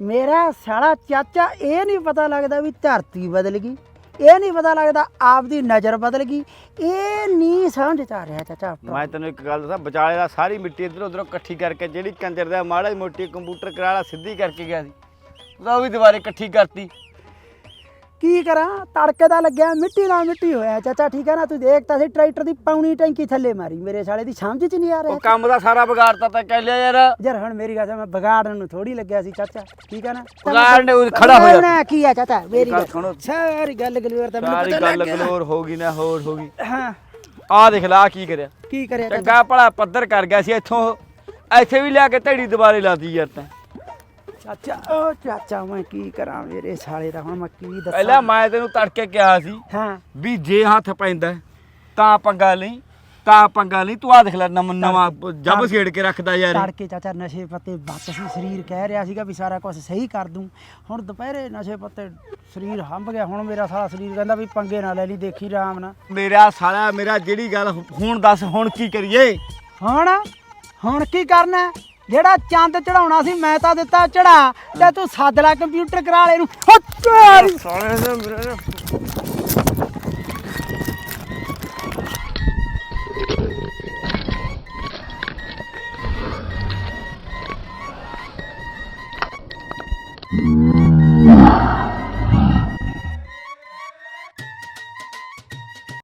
B: ਮੇਰਾ ਸਾਲਾ ਚਾਚਾ ਇਹ ਨਹੀਂ ਪਤਾ ਲੱਗਦਾ ਵੀ ਧਰਤੀ ਬਦਲ ਗਈ। ਇਹ ਨਹੀਂ ਪਤਾ ਲੱਗਦਾ ਆਪਦੀ ਨਜ਼ਰ ਬਦਲ ਗਈ। ਇਹ ਨਹੀਂ ਸਮਝ ਚ ਆ ਰਿਹਾ ਚਾਚਾ
A: ਮੈਂ ਤੈਨੂੰ ਇੱਕ ਗੱਲ ਦੱਸਾਂ ਵਿਚਾਲੇ ਦਾ ਸਾਰੀ ਮਿੱਟੀ ਇਧਰ ਉਧਰੋਂ ਇਕੱਠੀ ਕਰਕੇ ਜਿਹੜੀ ਕੰਜਰ ਦਾ ਮਾੜਾ ਮੋਟੀ ਕੰਪਿਊਟਰ ਕਰਾ ਵਾਲਾ ਸਿੱਧੀ ਕਰਕੇ ਗਿਆ ਸੀ। ਉਹਦਾ ਉਹ ਵੀ ਦੁਬਾਰੇ ਇਕੱਠੀ ਕਰਤੀ।
B: ਕੀ ਕਰਾਂ? ਤੜਕੇ ਦਾ ਲੱਗਿਆ ਮਿੱਟੀ ਨਾਲ ਮਿੱਟੀ ਹੋਇਆ। ਚਾਚਾ ਠੀਕ ਹੈ ਨਾ? ਤੂੰ ਦੇਖਤਾ ਸੀ ਟਰੈਕਟਰ ਦੀ ਪੌਣੀ ਟੈਂਕੀ ਥੱਲੇ ਮਾਰੀ। ਮੇਰੇ ਸਾਲੇ ਦੀ ਸਮਝ ਚ ਨਹੀਂ ਆ
A: ਉਹ
B: ਰਿਹਾ
A: ਕੰਮ ਦਾ ਸਾਰਾ ਵਿਗਾੜਤਾ ਤਾਂ ਕਹਿ ਲਿਆ ਯਾਰ।
B: ਯਾਰ ਹੁਣ ਮੇਰੀ ਗੱਲ ਮੈਂ ਵਿਗਾੜਨ ਨੂੰ ਥੋੜੀ ਲੱਗਿਆ ਸੀ ਚਾਚਾ। ਠੀਕ ਹੈ ਨਾ?
A: ਵਿਗਾੜਨ ਨੂੰ ਖੜਾ ਹੋ ਜਾ।
B: ਵਿਗਾੜਨਾ ਕੀ ਆ ਚਾਚਾ? ਮੇਰੀ
A: ਗੱਲ
B: ਗੱਲ
A: ਸੁਣੋ।
B: ਸਾਰੀ ਗੱਲ ਗਲਵਰ ਤਾਂ ਮੈਨੂੰ ਪਤਾ
A: ਗੱਲ
B: ਲੱਗ ਗਿਆ।
A: ਗਲੋਰ ਹੋ ਗਈ ਨਾ ਹੋਰ ਹੋ ਗਈ।
B: ਹਾਂ।
A: ਆਹ ਦੇਖ ਲਾ ਕੀ ਕਰਿਆ।
B: ਕੀ ਕਰਿਆ
A: ਚੰਗਾ ਭਲਾ ਪੱਧਰ ਕਰ ਗਿਆ ਸੀ ਇੱਥੋਂ। ਇੱਥੇ ਵੀ ਲਿਆ ਕੇ ਢੇੜੀ ਦੁਬਾਰੇ ਲਾਤੀ ਯਾਰ ਤਾਂ।
B: ਚਾਚਾ ਮੈਂ ਕੀ ਕਰਾਂ ਮੇਰੇ ਸਾਲੇ ਦਾ? ਹੁਣ ਮੈਂ ਕੀ ਦੱਸਾਂ?
A: ਪਹਿਲਾਂ ਮੈਂ ਤੈਨੂੰ ਤੜਕੇ ਕਿਹਾ ਸੀ
B: ਹਾਂ।
A: ਵੀ ਜੇ ਹੱਥ ਪੈਂਦਾ ਤਾਂ ਪੰਗਾ ਲਈ ਤਾਂ ਪੰਗਾ ਲਈ। ਤੂੰ ਆ ਦੇਖ ਲੈ ਨਵਾਂ ਨਵਾਂ ਜੱਬ ਛੇੜ ਕੇ ਰੱਖਦਾ ਯਾਰ ਇਹ।
B: ਤੜਕੇ ਚਾਚਾ ਨਸ਼ੇ ਪੱਤੇ ਬੱਤ ਸੀ ਸਰੀਰ ਕਹਿ ਰਿਹਾ ਸੀਗਾ ਵੀ ਸਾਰਾ ਕੁਝ ਸਹੀ ਕਰ ਦੂੰ। ਹੁਣ ਦੁਪਹਿਰੇ ਨਸ਼ੇ ਪੱਤੇ ਸਰੀਰ ਹੰਭ ਗਿਆ। ਹੁਣ ਮੇਰਾ ਸਾਰਾ ਸਰੀਰ ਕਹਿੰਦਾ ਵੀ ਪੰਗੇ ਨਾ ਲੈ ਲਈ ਦੇਖੀ ਆਰਾਮ ਨਾਲ।
A: ਮੇਰਾ ਸਾਲਾ ਮੇਰਾ ਜਿਹੜੀ ਗੱਲ ਹੁਣ ਦੱਸ ਹੁਣ ਕੀ ਕਰੀਏ?
B: ਹੁਣ? ਹੁਣ ਕੀ ਕਰਨਾ? ਹੈ? ਜਿਹੜਾ ਚੰਦ ਚੜਾਉਣਾ ਸੀ, ਮੈਂ ਤਾਂ ਦਿੱਤਾ ਚੜਾ। ਤੇ ਤੂੰ ਸੱਦ ਲੈ ਕੰਪਿਊਟਰ ਕਰਾ ਲੈ ਨੂੰ
A: ਸਾਲੇ ਨੇ।